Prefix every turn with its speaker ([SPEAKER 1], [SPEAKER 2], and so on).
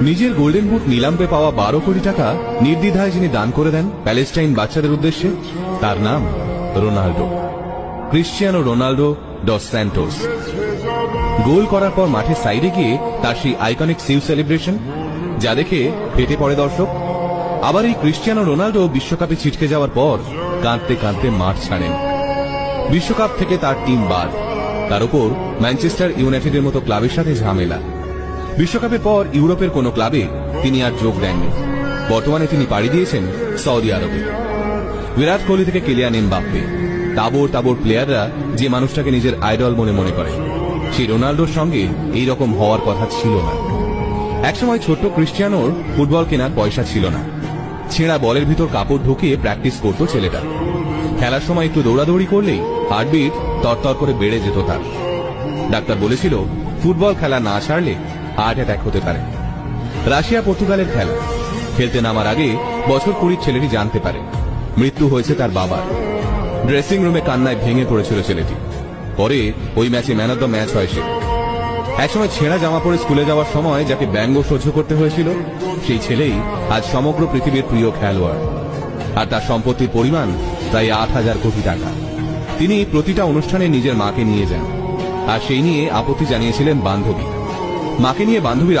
[SPEAKER 1] নিজের golden boot নিলামে পাওয়া বারো কোটি টাকা নির্দ্বিধায় যিনি দান করে দেন প্যালেস্টাইন বাচ্চাদের উদ্দেশ্যে, তার নাম Ronaldo. Cristiano Ronaldo dos Santos goal করার পর মাঠের সাইডে গিয়ে তার সেই আইকনিক সিউ সেলিব্রেশন যা দেখে ফেটে পড়ে দর্শক। আবার এই ক্রিশ্চিয়ানো রোনাল্ডো বিশ্বকাপে ছিটকে যাওয়ার পর কাঁদতে কাঁদতে মাঠ ছাড়েন। বিশ্বকাপ থেকে তার টিম বাদ। তার উপর ম্যানচেস্টার ইউনাইটেডের মতো ক্লাবের সাথে ঝামেলা। বিশ্বকাপের পর ইউরোপের কোনো ক্লাবে তিনি আর যোগ দেননি। বর্তমানে তিনি পাড়ি দিয়েছেন সৌদি আরবে। বিরাট কোহলি থেকে কেলিয়ান এমবাপ্পে। তাবর তাবর প্লেয়াররা যে মানুষটাকে নিজের আইডল মনে মনে করে সেই রোনাল্ডোর সঙ্গে এই রকম হওয়ার কথা ছিল না। একসময় ছোট্ট ক্রিস্টিয়ানোর ফুটবল কেনার পয়সা ছিল না। ছেঁড়া বলের ভিতর কাপড় ঢুকিয়ে প্র্যাকটিস করত ছেলেটা। খেলার সময় একটু দৌড়াদৌড়ি করলেই হার্টবিট তরতর করে বেড়ে যেত তার। ডাক্তার বলেছিল, ফুটবল খেলা না ছাড়লে হার্ট অ্যাটাক হতে পারে। রাশিয়া পর্তুগালের খেলা। খেলতে নামার আগে বছর কুড়ির ছেলেটি জানতে পারে। মৃত্যু হয়েছে তার বাবার। ড্রেসিং রুমে কান্নায় ভেঙে পড়েছিল ছেলেটি। পরে ওই ম্যাচে ম্যান অব দ্য ম্যাচ হয় সে। একসময় ছেঁড়া জামা পরে স্কুলে যাওয়ার সময় যাকে ব্যঙ্গ সহ্য করতে হয়েছিল, সেই ছেলেই আজ সমগ্র পৃথিবীর প্রিয় খেলোয়াড়। আর তার সম্পত্তির পরিমাণ প্রায় আট হাজার কোটি টাকা। তিনি প্রতিটা অনুষ্ঠানে নিজের মাকে নিয়ে যান। আর সেই নিয়ে আপত্তি জানিয়েছিলেন বান্ধবী। মাকে নিয়ে বান্ধবীর